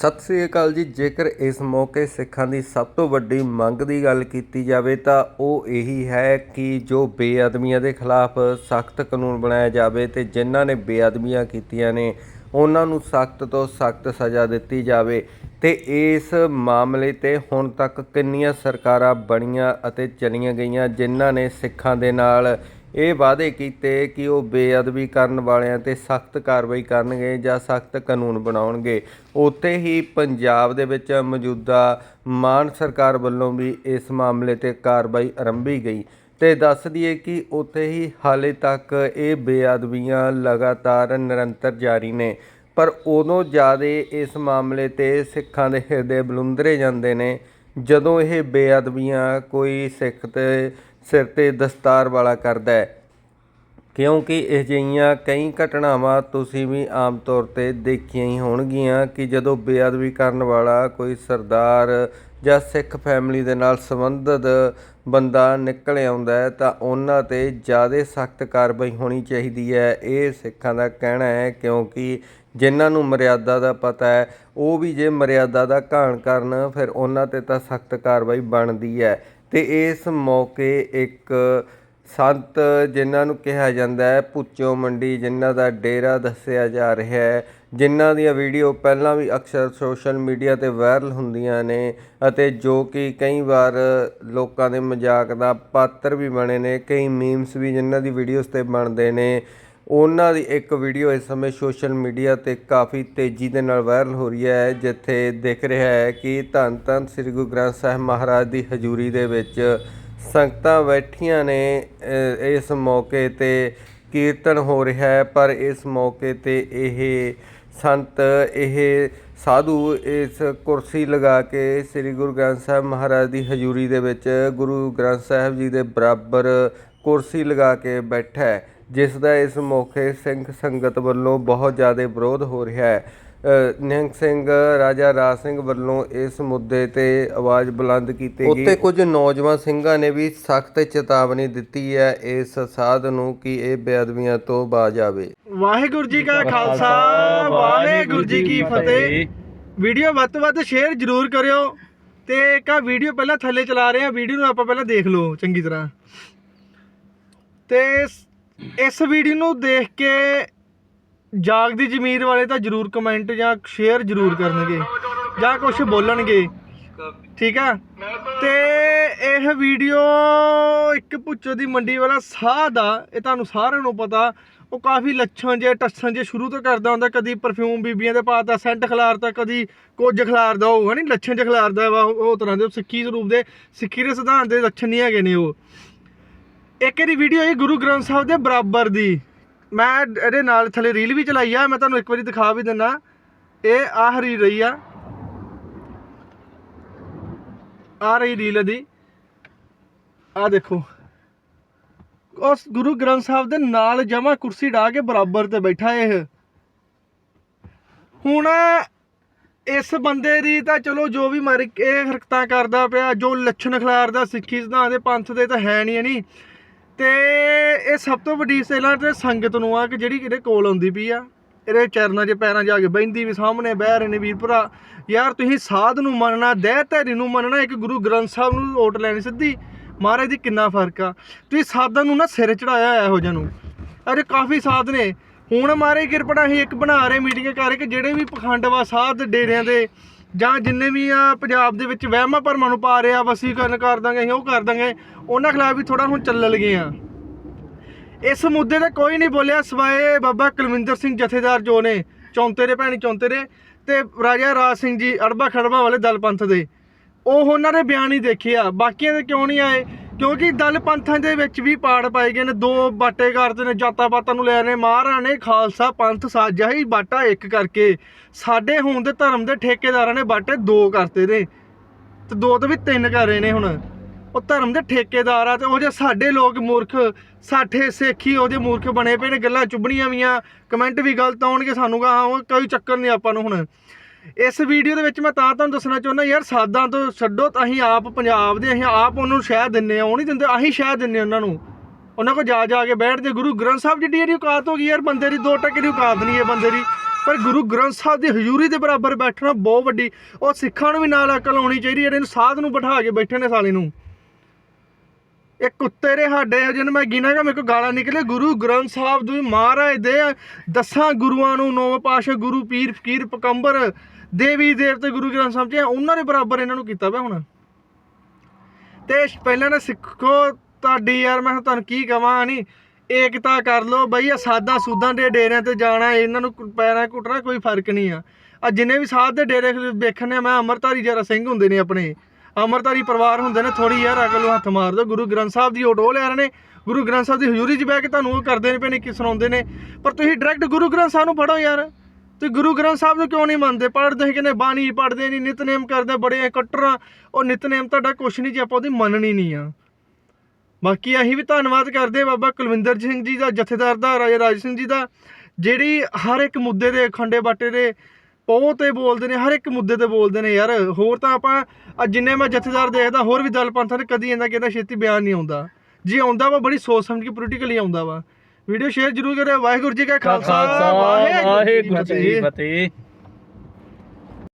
ਸਤਿ ਸ੍ਰੀ ਅਕਾਲ ਜੀ। ਜੇਕਰ ਇਸ ਮੌਕੇ ਸਿੱਖਾਂ ਦੀ ਸਭ ਤੋਂ ਵੱਡੀ ਮੰਗ ਦੀ ਗੱਲ ਕੀਤੀ ਜਾਵੇ ਤਾਂ ਉਹ ਇਹੀ ਹੈ ਕਿ ਜੋ ਬੇਅਦਬੀਆਂ ਦੇ ਖਿਲਾਫ ਸਖਤ ਕਾਨੂੰਨ ਬਣਾਇਆ ਜਾਵੇ ਤੇ ਜਿਨ੍ਹਾਂ ਨੇ ਬੇਅਦਬੀਆਂ ਕੀਤੀਆਂ ਨੇ, ਉਹਨਾਂ ਨੂੰ ਸਖਤ ਤੋਂ ਸਖਤ ਸਜ਼ਾ ਦਿੱਤੀ ਜਾਵੇ। ਤੇ ਇਸ ਮਾਮਲੇ ਤੇ ਹੁਣ ਤੱਕ ਕਿੰਨੀਆਂ ਸਰਕਾਰਾਂ ਬਣੀਆਂ ਅਤੇ ਚਲੀਆਂ ਗਈਆਂ ਜਿਨ੍ਹਾਂ ਨੇ ਸਿੱਖਾਂ ਦੇ ਨਾਲ ਇਹ ਵਾਅਦੇ ਕੀਤੇ ਕਿ ਉਹ ਬੇਅਦਬੀ ਕਰਨ ਵਾਲਿਆਂ ਤੇ ਸਖਤ ਕਾਰਵਾਈ ਕਰਨਗੇ ਜਾਂ ਸਖਤ ਕਾਨੂੰਨ ਬਣਾਉਣਗੇ। ਉੱਥੇ ਹੀ ਪੰਜਾਬ ਦੇ ਵਿੱਚ ਮੌਜੂਦਾ ਮਾਨ ਸਰਕਾਰ ਵੱਲੋਂ ਵੀ ਇਸ ਮਾਮਲੇ ਤੇ ਕਾਰਵਾਈ ਆਰੰਭੀ ਗਈ। ਤੇ ਦੱਸ ਦਈਏ ਕਿ ਉੱਥੇ ਹੀ ਹਾਲੇ ਤੱਕ ਇਹ ਬੇਅਦਬੀਆਂ ਲਗਾਤਾਰ ਨਿਰੰਤਰ ਜਾਰੀ ਨੇ। ਪਰ ਉਦੋਂ ਜ਼ਿਆਦਾ ਇਸ ਮਾਮਲੇ ਤੇ ਸਿੱਖਾਂ ਦੇ ਹਿਰਦੇ ਬਲੁੰਦਰੇ ਜਾਂਦੇ ਨੇ। ਜਦੋਂ ਇਹ ਬੇਅਦਬੀਆਂ ਕੋਈ ਸਿੱਖ ਤੇ ਸਿਰ ਤੇ ਦਸਤਾਰ ਵਾਲਾ ਕਰਦਾ ਹੈ। ਕਿਉਂਕਿ ਇਹ ਜਿਹੀਆਂ ਕਈ ਘਟਨਾਵਾਂ ਤੁਸੀਂ ਵੀ ਆਮ ਤੌਰ ਤੇ ਦੇਖੀਆਂ ਹੀ ਹੋਣਗੀਆਂ ਕਿ ਜਦੋਂ ਬੇਅਦਬੀ ਕਰਨ ਵਾਲਾ ਕੋਈ ਸਰਦਾਰ ਜਾਂ ਸਿੱਖ ਫੈਮਿਲੀ ਦੇ ਨਾਲ ਸੰਬੰਧਿਤ ਬੰਦਾ ਨਿਕਲ ਆਉਂਦਾ ਹੈ, ਤਾਂ ਉਹਨਾਂ ਤੇ ਜ਼ਿਆਦਾ ਸਖਤ ਕਾਰਵਾਈ ਹੋਣੀ ਚਾਹੀਦੀ ਹੈ। ਇਹ ਸਿੱਖਾਂ ਦਾ ਕਹਿਣਾ ਹੈ, ਕਿਉਂਕਿ ਜਿਨ੍ਹਾਂ ਨੂੰ ਮਰਿਆਦਾ ਦਾ ਪਤਾ ਹੈ, ਉਹ ਵੀ ਜੇ ਮਰਿਆਦਾ ਦਾ ਘਾਣ ਕਰਨ, ਫਿਰ ਉਹਨਾਂ ਤੇ ਤਾਂ ਸਖਤ ਕਾਰਵਾਈ ਬਣਦੀ ਹੈ। ਅਤੇ ਇਸ ਮੌਕੇ ਇੱਕ ਸੰਤ ਜਿਨ੍ਹਾਂ ਨੂੰ ਕਿਹਾ ਜਾਂਦਾ ਹੈ, ਭੁੱਚੋ ਮੰਡੀ, ਜਿਨ੍ਹਾਂ ਦਾ ਡੇਰਾ ਦੱਸਿਆ ਜਾ ਰਿਹਾ ਹੈ, ਜਿਨ੍ਹਾਂ ਦੀਆਂ ਵੀਡੀਓ ਪਹਿਲਾਂ ਵੀ ਅਕਸਰ ਸੋਸ਼ਲ ਮੀਡੀਆ ਤੇ ਵਾਇਰਲ ਹੁੰਦੀਆਂ ਨੇ ਅਤੇ ਜੋ ਕਿ ਕਈ ਵਾਰ ਲੋਕਾਂ ਦੇ ਮਜ਼ਾਕ ਦਾ ਪਾਤਰ ਵੀ ਬਣੇ ਨੇ, ਕਈ ਮੀਮਸ ਵੀ ਜਿਨ੍ਹਾਂ ਦੀ ਵੀਡੀਓਜ਼ ਤੇ ਬਣਦੇ ਨੇ। ਉਹਨਾਂ ਦੀ ਇੱਕ ਵੀਡੀਓ ਇਸ ਸਮੇਂ ਸੋਸ਼ਲ ਮੀਡੀਆ ਤੇ ਕਾਫੀ ਤੇਜ਼ੀ ਦੇ ਨਾਲ ਵਾਇਰਲ ਹੋ ਰਹੀ ਹੈ, ਜਿੱਥੇ ਦਿਖ ਰਿਹਾ ਹੈ ਕਿ ਧੰਨ ਧੰਨ ਸ੍ਰੀ ਗੁਰੂ ਗ੍ਰੰਥ ਸਾਹਿਬ ਮਹਾਰਾਜ ਦੀ ਹਜ਼ੂਰੀ ਦੇ ਵਿੱਚ ਸੰਗਤਾਂ ਬੈਠੀਆਂ ਨੇ ਇਸ ਮੌਕੇ ਤੇ ਕੀਰਤਨ ਹੋ ਰਿਹਾ ਹੈ, ਪਰ ਇਸ ਮੌਕੇ ਤੇ ਇਹ ਸੰਤ, ਇਹ ਸਾਧੂ ਇਸ ਕੁਰਸੀ ਲਗਾ ਕੇ ਸ੍ਰੀ ਗੁਰੂ ਗ੍ਰੰਥ ਸਾਹਿਬ ਮਹਾਰਾਜ ਦੀ ਹਜ਼ੂਰੀ ਦੇ ਵਿੱਚ ਗੁਰੂ ਗ੍ਰੰਥ ਸਾਹਿਬ ਜੀ ਦੇ ਬਰਾਬਰ ਕੁਰਸੀ ਲਗਾ ਕੇ ਬੈਠਾ ਹੈ। ਜਿਸ ਦਾ ਇਸ ਮੌਕੇ ਸਿੰਘ ਸੰਗਤ ਵੱਲੋਂ ਬਹੁਤ ਜ਼ਿਆਦਾ ਵਿਰੋਧ ਹੋ ਰਿਹਾ ਹੈ। ਨਿਹੰਗ ਸਿੰਘ ਰਾਜਾ ਰਾਜ ਸਿੰਘ ਵੱਲੋਂ ਇਸ ਮੁੱਦੇ ਤੇ ਆਵਾਜ਼ ਬੁਲੰਦ ਕੀਤੀ ਗਈ। ਉੱਤੇ ਕੁਝ ਨੌਜਵਾਨ ਸਿੰਘਾਂ ਨੇ ਵੀ ਸਖਤ ਚੇਤਾਵਨੀ ਦਿੱਤੀ ਹੈ ਇਸ ਸਾਧ ਨੂੰ ਕਿ ਇਹ ਬੇਅਦਬੀਆਂ ਤੋਂ ਬਾਜ ਆਵੇ ਵਾਹਿਗੁਰੂ ਜੀ ਕਾ ਖਾਲਸਾ ਵਾਹਿਗੁਰੂ ਜੀ ਕੀ ਫਤਿਹ। ਵੀਡੀਓ ਵੱਧ ਤੋਂ ਵੱਧ ਸ਼ੇਅਰ ਜ਼ਰੂਰ ਕਰਿਓ ਤੇ ਇੱਕ ਆ ਵੀਡੀਓ ਪਹਿਲਾਂ ਥੱਲੇ ਚਲਾ ਰਹੇ ਆ ਵੀਡੀਓ ਨੂੰ ਆਪਾਂ ਪਹਿਲਾਂ ਦੇਖ ਲਓ ਚੰਗੀ ਤਰ੍ਹਾਂ। ਤੇ ਇਸ- ਵੀਡੀਓ ਨੂੰ ਦੇਖ ਕੇ ਜਾਗਦੀ ਜ਼ਮੀਰ ਵਾਲੇ ਤਾਂ ਜ਼ਰੂਰ ਕਮੈਂਟ ਜਾਂ ਸ਼ੇਅਰ ਜ਼ਰੂਰ ਕਰਨਗੇ ਜਾਂ ਕੁਝ ਬੋਲਣਗੇ। ਠੀਕ ਆ? ਤੇ ਇਹ ਵੀਡੀਓ ਇੱਕ ਪੁੱਛੋ ਦੀ ਮੰਡੀ ਵਾਲਾ ਸਾਹ ਦਾ, ਇਹ ਤੁਹਾਨੂੰ ਸਾਰਿਆਂ ਨੂੰ ਪਤਾ, ਉਹ ਕਾਫੀ ਲੱਛਣ ਜੇ ਟੱਛਣ ਜੇ ਸ਼ੁਰੂ ਤੋਂ ਕਰਦਾ ਹੁੰਦਾ, ਕਦੀ ਪਰਫਿਊਮ ਬੀਬੀਆਂ ਦੇ ਪਾਤਾ ਸੈਂਟ ਖਿਲਾਰਤਾ ਕਦੀ ਕੁਝ ਖਿਲਾਰਦਾ ਉਹ ਨਹੀਂ ਲੱਛਣ ਚ ਖਿਲਾਰਦਾ ਵਾ ਉਹ ਉਹ ਤਰ੍ਹਾਂ ਦੇ, ਉਹ ਸਿੱਖੀ ਸਰੂਪ ਦੇ, ਸਿੱਖੀ ਦੇ ਸਿਧਾਂਤ ਦੇ ਲੱਛਣ ਨਹੀਂ ਹੈਗੇ ਨੇ ਉਹ। ਇੱਕ ਇਹਦੀ ਵੀਡੀਓ ਹੈ ਗੁਰੂ ਗ੍ਰੰਥ ਸਾਹਿਬ ਦੇ ਬਰਾਬਰ ਦੀ। ਮੈਂ ਇਹਦੇ ਨਾਲ ਥੱਲੇ ਰੀਲ ਵੀ ਚਲਾਈ ਆ, ਮੈਂ ਤੁਹਾਨੂੰ ਇੱਕ ਵਾਰੀ ਦਿਖਾ ਵੀ ਦਿੰਦਾ ਇਹ ਆਹ ਰੀਲ ਰਹੀ ਆ। ਆ ਰਹੀ ਰੀਲ ਦੀ ਆ ਦੇਖੋ। ਉਸ ਗੁਰੂ ਗ੍ਰੰਥ ਸਾਹਿਬ ਦੇ ਨਾਲ ਜਮਾ ਕੁਰਸੀ ਢਾ ਕੇ ਬਰਾਬਰ ਤੇ ਬੈਠਾ ਇਹ। ਹੁਣ ਇਸ ਬੰਦੇ ਦੀ ਤਾਂ ਚਲੋ ਜੋ ਵੀ ਮਰ ਇਹ ਹਰਕਤਾਂ ਕਰਦਾ ਪਿਆ, ਜੋ ਲੱਛਣ ਖਿਲਾਰਦਾ, ਸਿੱਖੀ ਸਿਧਾਂਤ ਦੇ ਪੰਥ ਦੇ ਤਾਂ ਹੈ ਨਹੀਂ ਨਹੀਂ ਤੇ ਇਹ ਸਭ ਤੋਂ ਵੱਡੀ ਸੇਲਾਂ ਤੇ ਸੰਗਤ ਨੂੰ ਆ ਕਿ ਜਿਹੜੀ ਇਹਦੇ ਕੋਲ ਆਉਂਦੀ ਪਈ ਆ, ਇਹਦੇ ਚਰਨਾਂ 'ਚ ਪੈਰਾਂ 'ਚ ਆ ਕੇ ਬੈੰਦੀ ਵੀ, ਸਾਹਮਣੇ ਬਹਿ ਰਹੇ ਨੇ ਵੀਰ ਭਰਾ। ਯਾਰ ਤੁਸੀਂ ਸਾਧ ਨੂੰ ਮੰਨਣਾ, ਦਹਿ ਧੈਰੀ ਨੂੰ ਮੰਨਣਾ, ਇੱਕ ਗੁਰੂ ਗ੍ਰੰਥ ਸਾਹਿਬ ਨੂੰ ਓਟ ਲੈਣੀ ਸਿੱਧੀ, ਮਹਾਰਾਜ ਦੀ ਕਿੰਨਾ ਫ਼ਰਕ ਆ। ਤੁਸੀਂ ਸਾਧਾਂ ਨੂੰ ਨਾ ਸਿਰ ਚੜਾਇਆ ਹੋਇਆ ਇਹੋ ਜਿਹਾ ਨੂੰ। ਅਰੇ ਕਾਫੀ ਸਾਧ ਨੇ। ਹੁਣ ਮਾਰੇ ਕਿਰਪਣਾ ਅਸੀਂ ਇੱਕ ਬਣਾ ਰਹੇ ਮੀਟਿੰਗ ਕਰ ਕਿ ਜਿਹੜੇ ਵੀ ਪਖੰਡਵਾ ਸਾਧ ਡੇਰਿਆਂ ਦੇ ਜਾਂ ਜਿੰਨੇ ਵੀ ਆ ਪੰਜਾਬ ਦੇ ਵਿੱਚ ਵਹਿਮਾਂ ਭਰਮਾਂ ਨੂੰ ਪਾ ਰਿਹਾ ਵਸੀਕਰਨ ਕਰ ਦਾਂਗੇ, ਅਸੀਂ ਉਹ ਕਰ ਦਾਂਗੇ, ਉਹਨਾਂ ਖਿਲਾਫ ਵੀ ਥੋੜਾ ਹੁਣ ਚੱਲਣ ਲੱਗੇ ਆ। ਇਸ ਮੁੱਦੇ ਤੇ ਕੋਈ ਨਹੀਂ ਬੋਲਿਆ, ਸਵਾਏ ਬਾਬਾ ਕੁਲਵਿੰਦਰ ਸਿੰਘ ਜਥੇਦਾਰ ਜੋ ਨੇ, ਚੌਂਤੇ ਦੇ ਭੈਣੀ ਚੌਂਤੇ ਦੇ, ਤੇ ਰਾਜਾ ਰਾਜ ਸਿੰਘ ਜੀ ਅੜਬਾ ਖੜਬਾ ਵਾਲੇ ਦਲ ਪੰਥ ਦੇ। ਉਹ ਉਹਨਾਂ ਦੇ ਬਿਆਨ ਹੀ ਦੇਖੇ ਆ, ਬਾਕੀਆਂ ਦੇ ਕਿਉਂ ਨਹੀਂ ਆਏ? ਕਿਉਂਕਿ ਦਲ ਪੰਥਾਂ ਦੇ ਵਿੱਚ ਵੀ ਪਾੜ ਪਾਏ ਗਏ ਨੇ, ਦੋ ਬਾਟੇ ਕਰਦੇ ਨੇ, ਜਾਤਾਂ ਪਾਤਾਂ ਨੂੰ ਲੈ ਨੇ। ਮਹਾਰਾਜ ਨੇ ਖਾਲਸਾ ਪੰਥ ਸਾਜਿਆ ਹੀ ਬਾਟਾ ਇੱਕ ਕਰਕੇ। ਸਾਡੇ ਹੋਣ ਦੇ ਧਰਮ ਦੇ ਠੇਕੇਦਾਰਾਂ ਨੇ ਬਾਟੇ ਦੋ ਕਰਤੇ ਨੇ। ਤੇ ਦੋ ਤੋਂ ਵੀ ਤਿੰਨ ਕਰ ਰਹੇ ਨੇ ਹੁਣ। ਉਹ ਧਰਮ ਦੇ ਠੇਕੇਦਾਰ ਆ ਤੇ ਉਹ ਜੇ ਸਾਡੇ ਲੋਕ ਮੂਰਖ ਸਾਠੇ ਸੇਖੀ ਉਹਦੇ ਮੂਰਖ ਬਣੇ ਪਏ ਨੇ, ਗੱਲਾਂ ਚੁੱਭਣੀਆਂ ਵੀਆਂ। ਕਮੈਂਟ ਵੀ ਗਲਤ ਆਉਣਗੇ ਸਾਨੂੰ ਕਹਾ ਕੋਈ ਚੱਕਰ ਨਹੀਂ ਆਪਾਂ ਨੂੰ ਹੁਣ। ਇਸ ਵੀਡੀਓ ਦੇ ਵਿੱਚ ਮੈਂ ਤਾਂ ਤੁਹਾਨੂੰ ਦੱਸਣਾ ਚਾਹੁੰਦਾ ਯਾਰ, ਸਾਦਾਂ ਤੋਂ ਛੱਡੋ ਤਾਂ ਅਸੀਂ ਆਪ ਪੰਜਾਬ ਦੇ, ਅਸੀਂ ਆਪ ਉਹਨੂੰ ਸ਼ਹਿ ਦਿੰਨੇ ਆ ਉਹ ਨਹੀਂ ਦਿੰਦੇ, ਅਸੀਂ ਸ਼ਹਿ ਦਿੰਨੇ ਉਹਨਾਂ ਨੂੰ। ਉਹਨਾਂ ਕੋਲ ਜਾ ਜਾ ਕੇ ਬੈਠਦੇ ਗੁਰੂ ਗ੍ਰੰਥ ਸਾਹਿਬ ਜਿੱਡੀ ਇਹਦੀ ਔਕਾਤ ਹੋ ਗਈ ਯਾਰ, ਬੰਦੇ ਦੀ ਦੋ ਟੱਕੇ ਦੀ ਔਕਾਤ ਨਹੀਂ ਹੈ ਬੰਦੇ ਦੀ। ਪਰ ਗੁਰੂ ਗ੍ਰੰਥ ਸਾਹਿਬ ਦੀ ਹਜ਼ੂਰੀ ਦੇ ਬਰਾਬਰ ਬੈਠਣਾ ਬਹੁਤ ਵੱਡੀ, ਉਹ ਸਿੱਖਾਂ ਨੂੰ ਵੀ ਨਾਲ ਅਕਲ ਆਉਣੀ ਚਾਹੀਦੀ ਜਿਹੜੇ ਨੂੰ ਸਾਧ ਨੂੰ ਬਿਠਾ ਕੇ ਬੈਠੇ ਨੇ ਸਾਲੇ ਨੂੰ। ਇਹ ਕੁੱਤੇ ਦੇ ਸਾਡੇ ਜਿਹਨੂੰ ਮੈਂ ਗਿਣਾਂਗਾ ਮੇਰੇ ਕੋ ਗਾਲਾਂ ਨਿਕਲੇ ਗੁਰੂ ਗ੍ਰੰਥ ਸਾਹਿਬ ਦੀ ਮਹਾਰਾਜ ਦੇ ਦਸਾਂ ਗੁਰੂਆਂ ਨੂੰ ਨੌਵੇਂ ਪਾਤਸ਼ਾਹ ਗੁਰੂ ਪੀਰ ਫਕੀਰ ਪਕੰਬਰ, ਦੇਵੀ ਦੇਵਤੇ ਗੁਰੂ ਗ੍ਰੰਥ ਸਾਹਿਬ ਜੀ ਉਹਨਾਂ ਦੇ ਬਰਾਬਰ ਇਹਨਾਂ ਨੂੰ ਕੀਤਾ ਪਿਆ ਹੁਣ। ਤੇ ਪਹਿਲਾਂ ਨਾ ਸਿੱਖੋ ਤੁਹਾਡੀ ਯਾਰ, ਮੈਂ ਤੁਹਾਨੂੰ ਕੀ ਕਵਾਂ, ਨਹੀਂ, ਏਕਤਾ ਕਰ ਲੋ ਬਈ ਆ ਸਾਦਾ ਸੂਦਾਂ ਦੇ ਡੇਰਿਆਂ ਤੇ ਜਾਣਾ, ਇਹਨਾਂ ਨੂੰ ਪੈਰਾਂ ਘੁੱਟਣਾ, ਕੋਈ ਫ਼ਰਕ ਨਹੀਂ ਆ। ਆ ਜਿੰਨੇ ਵੀ ਸਾਧ ਦੇ ਡੇਰੇ ਵੇਖਣੇ ਮੈਂ ਅਮਰਤਾਰੀ ਜਰਾ ਸਿੰਘ ਹੁੰਦੇ ਨੇ ਆਪਣੇ। ਅਮਰਤਾਰੀ ਪਰਿਵਾਰ ਹੁੰਦੇ ਨੇ ਥੋੜੀ ਯਾਰ ਅਕਲ ਨੂੰ ਹੱਥ ਮਾਰ ਦਿਓ ਗੁਰੂ ਗ੍ਰੰਥ ਸਾਹਿਬ ਦੀ ਓਟੋ ਲੈ ਰਹੇ ਨੇ। ਗੁਰੂ ਗ੍ਰੰਥ ਸਾਹਿਬ ਦੀ ਹਜ਼ੂਰੀ 'ਚ ਬਹਿ ਕੇ ਤੁਹਾਨੂੰ ਉਹ ਕਰਦੇ ਨੇ ਪਏ ਨੇ, ਕਿ ਸੁਣਾਉਂਦੇ ਨੇ। ਪਰ ਤੁਸੀਂ ਡਾਇਰੈਕਟ ਗੁਰੂ ਗ੍ਰੰਥ ਸਾਹਿਬ ਨੂੰ ਪੜੋ ਯਾਰ। ਤੁਸੀਂ ਗੁਰੂ ਗ੍ਰੰਥ ਸਾਹਿਬ ਨੂੰ ਕਿਉਂ ਨਹੀਂ ਮੰਨਦੇ? ਪੜ੍ਹਦੇ ਸੀ ਕਹਿੰਦੇ ਬਾਣੀ ਪੜ੍ਹਦੇ ਨਹੀਂ, ਨਿਤਨੇਮ ਕਰਦੇ, ਬੜੇ ਕੱਟਰਾਂ। ਉਹ ਨਿਤਨੇਮ ਤੁਹਾਡਾ ਕੁਛ ਨਹੀਂ ਜੇ, ਆਪਾਂ ਉਹਦੀ ਮੰਨਣੀ ਨਹੀਂ ਆ। ਬਾਕੀ ਅਸੀਂ ਵੀ ਧੰਨਵਾਦ ਕਰਦੇ ਹਾਂ ਬਾਬਾ ਕੁਲਵਿੰਦਰ ਸਿੰਘ ਜੀ ਦਾ, ਜਥੇਦਾਰ ਦਾ, ਰਾਜਾ ਰਾਜ ਸਿੰਘ ਜੀ ਦਾ, ਜਿਹੜੀ ਹਰ ਇੱਕ ਮੁੱਦੇ ਦੇ ਖੰਡੇ ਬਾਟੇ ਦੇ ਪੋਹ ਤੇ ਬੋਲਦੇ ਨੇ ਹਰ ਇੱਕ ਮੁੱਦੇ ਤੇ ਬੋਲਦੇ ਨੇ ਯਾਰ। ਹੋਰ ਤਾਂ ਆਪਾਂ ਜਿੰਨੇ ਮੈਂ ਜਥੇਦਾਰ ਦੇਖਦਾ ਹੋਰ ਵੀ ਦਲ ਪੰਥਾਂ ਦੇ ਕਦੀ ਇਹਨਾਂ ਕਿਹਦਾ ਛੇਤੀ ਬਿਆਨ ਨਹੀਂ ਆਉਂਦਾ। ਜੀ ਆਉਂਦਾ ਵਾ ਬੜੀ ਸੋਚ ਸਮਝ ਕੇ ਪੋਲੀਟੀਕਲੀ ਆਉਂਦਾ ਵਾ। ਵੀਡੀਓ ਸ਼ੇਅਰ ਜ਼ਰੂਰ ਕਰਿਓ। ਵਾਹਿਗੁਰੂ ਜੀ ਕਾ ਖਾਲਸਾ। ਵਾਹਿਗੁਰੂ ਜੀ ਕੀ ਫਤਿਹ।